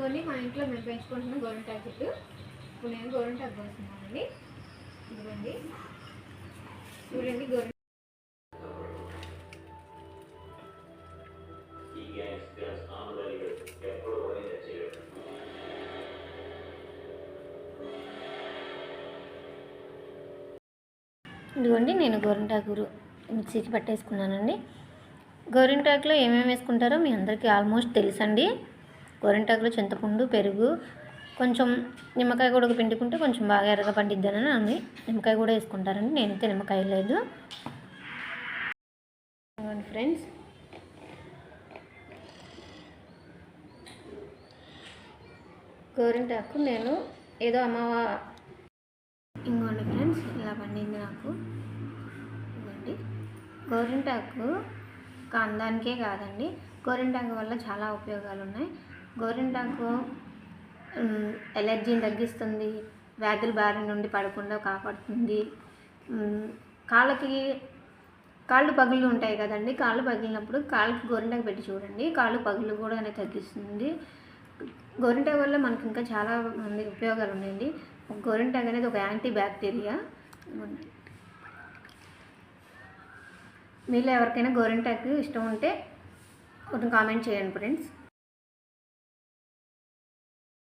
ఇదిగోండి మా ఇంట్లో మేము పెంచుకుంటున్న గోరింటాకు చెట్టు ఇప్పుడు నేను గోరింటాకు కోస్తున్నానండి ఇదిగోండి. చూడండి గోరి ఈ గ్యాస్ గ్యాస్ ఆనవాయితీ ఎప్పుడు పని చేయడం ఇదిగోండి నేను గోరింటాకు మిక్సీకి పట్టేసుకున్నానండి. గోరింటాకులో ఏమేమి వేసుకుంటారో మీ అందరికీ ఆల్మోస్ట్ తెలుసండి. గోరింటాకులో చింతపండు పెరుగు కొంచెం నిమ్మకాయ కూడా పిండుకుంటే కొంచెం బాగా ఎర్రగా పండిద్దానని అంది నిమ్మకాయ కూడా వేసుకుంటారండి. నేనైతే నిమ్మకాయ లేదు. ఫ్రెండ్స్. గోరింటాకు నేను ఏదో అమ్మవా ఇంకోండి ఫ్రెండ్స్ ఇలా పండింది నాకు. ఇవ్వండి గోరింటాకు ఒక అందానికే కాదండి. గోరింటాకు వల్ల చాలా ఉపయోగాలు ఉన్నాయి గోరింటాకు ఎలర్జీని తగ్గిస్తుంది వ్యాధుల బారి నుండి పడకుండా కాపాడుతుంది. కాళ్ళకి కాళ్ళు పగుళ్ళు ఉంటాయి కదండి కాళ్ళు పగిలినప్పుడు కాళ్ళకి గోరింటాకు పెట్టి చూడండి కాళ్ళు పగులు కూడా అనేది తగ్గిస్తుంది. గోరింటాకు వల్ల మనకి ఇంకా చాలా మంది ఉపయోగాలు ఉన్నాయండి. గోరింటాకు అనేది ఒక యాంటీ బ్యాక్టీరియా మీలో ఎవరికైనా గోరింటాకు ఇష్టం ఉంటే కొంచెం కామెంట్ చేయండి ఫ్రెండ్స్.